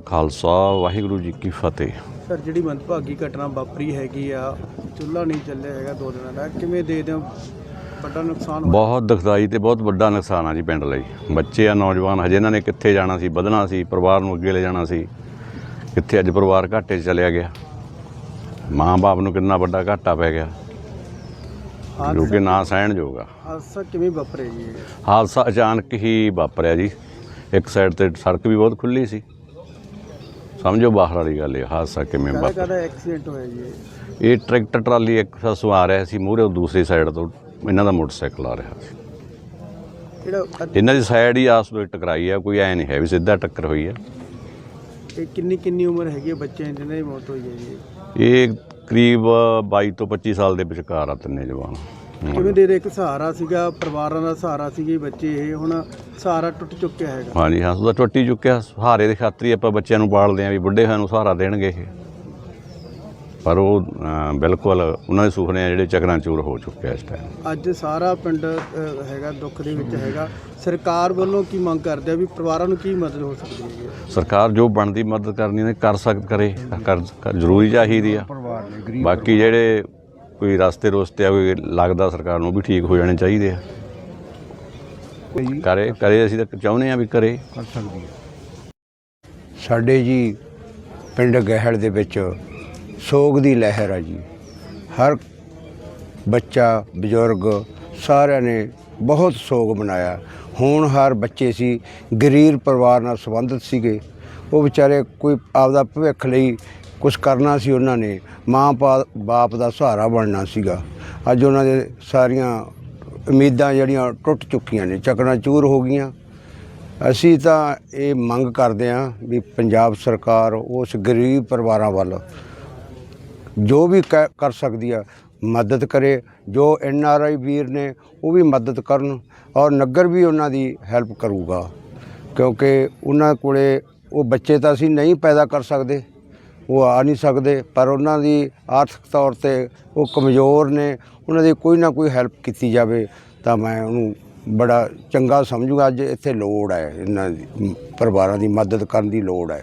ਖਾਲਸਾ ਵਾਹਿਗੁਰੂ ਜੀ ਕੀ ਫਤਿਹ। Sir ਜਿਹੜੀ ਮੰਦਭਾਗੀ ਘਟਨਾ ਵਾਪਰੀ ਹੈਗੀ ਆ ਚੁੱਲ੍ਹਾ ਨਹੀਂ ਚੱਲਿਆ ਹੈਗਾ ਦੋ ਦਿਨਾਂ ਦਾ ਕਿਵੇਂ ਦੇ ਦਿਓ ਵੱਡਾ ਨੁਕਸਾਨ ਹੋਇਆ? ਬਹੁਤ ਦੁਖਦਾਈ ਤੇ ਬਹੁਤ ਵੱਡਾ ਨੁਕਸਾਨ ਆ ਜੀ ਪਿੰਡ ਲਈ। ਬੱਚੇ ਆ ਨੌਜਵਾਨ ਹਜੇ ਇਹਨਾਂ ਨੇ ਕਿੱਥੇ ਜਾਣਾ ਸੀ ਵਧਣਾ ਸੀ ਪਰਿਵਾਰ ਨੂੰ ਅੱਗੇ ਲੈ ਜਾਣਾ ਸੀ ਕਿੱਥੇ ਅੱਜ ਪਰਿਵਾਰ ਘਾਟੇ 'ਚ ਚਲਿਆ ਗਿਆ। ਮਾਂ-ਬਾਪ ਨੂੰ ਕਿੰਨਾ ਵੱਡਾ ਘਾਟਾ ਪੈ ਗਿਆ। ਜੋ ਕਿ ਨਾ ਸਹਿਣਯੋਗ ਆ। ਹਾਦਸਾ ਕਿਵੇਂ ਵਾਪਰਿਆ ਜੀ? ਹਾਦਸਾ ਅਚਾਨਕ ਹੀ ਵਾਪਰਿਆ ਜੀ। ਇੱਕ ਸਾਈਡ ਤੇ ਸੜਕ ਵੀ ਬਹੁਤ ਖੁੱਲੀ ਸੀ। ਸਮਝੋ ਬਾਹਰ ਵਾਲੀ ਗੱਲ ਇਹ ਹਾਦਸਾ ਕਿਵੇਂ ਵਾਪਰਿਆ? ਕਾਹਦਾ ਐਕਸੀਡੈਂਟ ਹੋਇਆ ਜੀ? ਇਹ? ਟਰੈਕਟਰ ਟਰਾਲੀ ਇੱਕ ਪਾਸੋਂ ਆ ਰਿਹਾ ਸੀ ਮੂਹਰੇ ਦੂਸਰੀ ਸਾਈਡ ਤੋਂ ਇਹਨਾਂ ਦਾ ਮੋਟਰਸਾਈਕਲ ਆ ਰਿਹਾ ਸੀ। ਜਿਹੜਾ ਇਹਨਾਂ ਦੀ ਸਾਈਡ ਹੀ ਆਸ ਵਿੱਚ ਟਕਰਾਈ ਆ ਕੋਈ ਐ ਨਹੀਂ ਹੈ ਵੀ ਸਿੱਧਾ ਟੱਕਰ ਹੋਈ ਆ। ਇਹ ਕਿੰਨੀ ਕਿੰਨੀ ਉਮਰ ਹੈਗੀ ਹੈ ਬੱਚਿਆਂ ਦੀ ਜਿਹਨਾਂ ਦੀ ਮੌਤ ਹੋਈ ਹੈ ਜੀ? ਇਹ ਕਰੀਬ 22 ਤੋਂ 25 ਸਾਲ ਦੇ ਵਿਚਕਾਰ ਆ ਤਿੰਨੇ ਜਵਾਨ। ਕਿਵੇਂ ਦੇ ਦੇ ਇੱਕ ਸਹਾਰਾ ਸੀਗਾ ਪਰਿਵਾਰਾਂ ਦਾ ਸਹਾਰਾ ਸੀਗੇ ਬੱਚੇ ਇਹ ਹੁਣ ਸਹਾਰਾ ਟੁੱਟ ਚੁੱਕਿਆ ਹੈਗਾ। ਹਾਂਜੀ ਹਾਂ ਉਹਦਾ ਟੁੱਟੀ ਚੁੱਕਿਆ। ਸਹਾਰੇ ਦੇ ਖਾਤਰ ਹੀ ਆਪਾਂ ਬੱਚਿਆਂ ਨੂੰ ਪਾਲਦੇ ਆਂ ਵੀ ਬੁੱਢੇ ਹੋਏ ਨੂੰ ਸਹਾਰਾ ਦੇਣਗੇ ਇਹ। ਪਰ ਉਹ ਬਿਲਕੁਲ ਉਹਨਾਂ ਦੇ ਸੁਪਨੇ ਆ ਜਿਹੜੇ ਚਕਰਾਂ ਚੂਰ ਹੋ ਚੁੱਕੇ ਆ ਇਸ ਟਾਈਮ ਅੱਜ ਸਾਰਾ ਪਿੰਡ ਅ, ਹੈਗਾ ਦੁੱਖ ਦੇ ਵਿੱਚ ਹੈਗਾ। ਸਰਕਾਰ ਵੱਲੋਂ ਕੀ ਮੰਗ ਕਰਦੇ ਆ ਵੀ ਪਰਿਵਾਰਾਂ ਨੂੰ ਕੀ ਮਦਦ ਹੋ ਸਕਦੀ ਹੈ ਸਰਕਾਰ ਜੋ ਬਣਦੀ ਮਦਦ ਕਰਨੀ ਨੇ ਕਰ ਸਕ ਕਰੇ ਕਰ ਕਰ- ਜ਼ਰੂਰੀ ਚਾਹੀਦੀ ਆ। ਬਾਕੀ ਜਿਹੜੇ ਕੋਈ ਰਸਤੇ ਰੋਸਤੇ ਆ ਕੋਈ ਲੱਗਦਾ ਸਰਕਾਰ ਨੂੰ ਵੀ ਠੀਕ ਹੋ ਜਾਣੇ ਚਾਹੀਦੇ ਆ। ਕਰੇ ਕਰੇ ਅਸੀਂ ਤਾਂ ਚਾਹੁੰਦੇ ਆ ਵੀ ਕਰੇ ਸਾਡੇ ਜੀ ਪਿੰਡ ਗਹਿਲ ਦੇ ਵਿੱਚ ਸੋਗ ਦੀ ਲਹਿਰ ਆ ਜੀ। ਹਰ ਬੱਚਾ ਬਜ਼ੁਰਗ ਸਾਰਿਆਂ ਨੇ ਬਹੁਤ ਸੋਗ ਮਨਾਇਆ। ਹੁਣ ਹਰ ਬੱਚੇ ਸੀ ਗਰੀਬ ਪਰਿਵਾਰ ਨਾਲ ਸੰਬੰਧਿਤ ਸੀਗੇ। ਉਹ ਵਿਚਾਰੇ ਕੋਈ ਆਪਦਾ ਭਵਿੱਖ ਲਈ ਕੁਝ ਕਰਨਾ ਸੀ ਉਹਨਾਂ ਨੇ, ਮਾਂ ਪਾ- ਬਾਪ ਦਾ ਸਹਾਰਾ ਬਣਨਾ ਸੀਗਾ। ਅੱਜ ਉਹਨਾਂ ਦੇ ਸਾਰੀਆਂ ਉਮੀਦਾਂ ਜਿਹੜੀਆਂ ਟੁੱਟ ਚੁੱਕੀਆਂ ਨੇ, ਚੱਕਣਾ ਚੂਰ ਹੋ ਗਈਆਂ। ਅਸੀਂ ਤਾਂ ਇਹ ਮੰਗ ਕਰਦੇ ਹਾਂ ਵੀ ਪੰਜਾਬ ਸਰਕਾਰ ਉਸ ਗਰੀਬ ਪਰਿਵਾਰਾਂ ਵੱਲ ਜੋ ਵੀ ਕ- ਕਰ ਸਕਦੀ ਆ, ਮਦਦ ਕਰੇ। ਜੋ ਐਨ ਆਰ ਆਈ ਵੀਰ ਨੇ, ਉਹ ਵੀ ਮਦਦ ਕਰਨ ਔਰ ਨਗਰ ਵੀ ਉਹਨਾਂ ਦੀ ਹੈਲਪ ਕਰੂਗਾ। ਕਿਉਂਕਿ ਉਹਨਾਂ ਕੋਲੇ ਉਹ ਬੱਚੇ ਤਾਂ ਅਸੀਂ ਨਹੀਂ ਪੈਦਾ ਕਰ ਸਕਦੇ। ਉਹ ਆ ਨਹੀਂ ਸਕਦੇ, ਪਰ ਉਹਨਾਂ ਦੀ ਆਰਥਿਕ ਤੌਰ ਤੇ ਉਹ ਕਮਜ਼ੋਰ ਨੇ, ਉਹਨਾਂ ਦੀ ਕੋਈ ਨਾ ਕੋਈ ਹੈਲਪ ਕੀਤੀ ਜਾਵੇ ਤਾਂ ਮੈਂ ਉਹਨੂੰ ਬੜਾ ਚੰਗਾ ਸਮਝੂਗਾ। ਅੱਜ ਇੱਥੇ ਲੋੜ ਹੈ, ਇਹਨਾਂ ਦੀ, ਪਰਿਵਾਰਾਂ ਦੀ ਮਦਦ ਕਰਨ ਦੀ ਲੋੜ ਹੈ।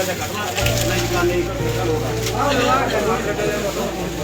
ਕੱਢਣਾ ਨਹੀਂ ਕਾਲੇ ਲੋਕ ਆ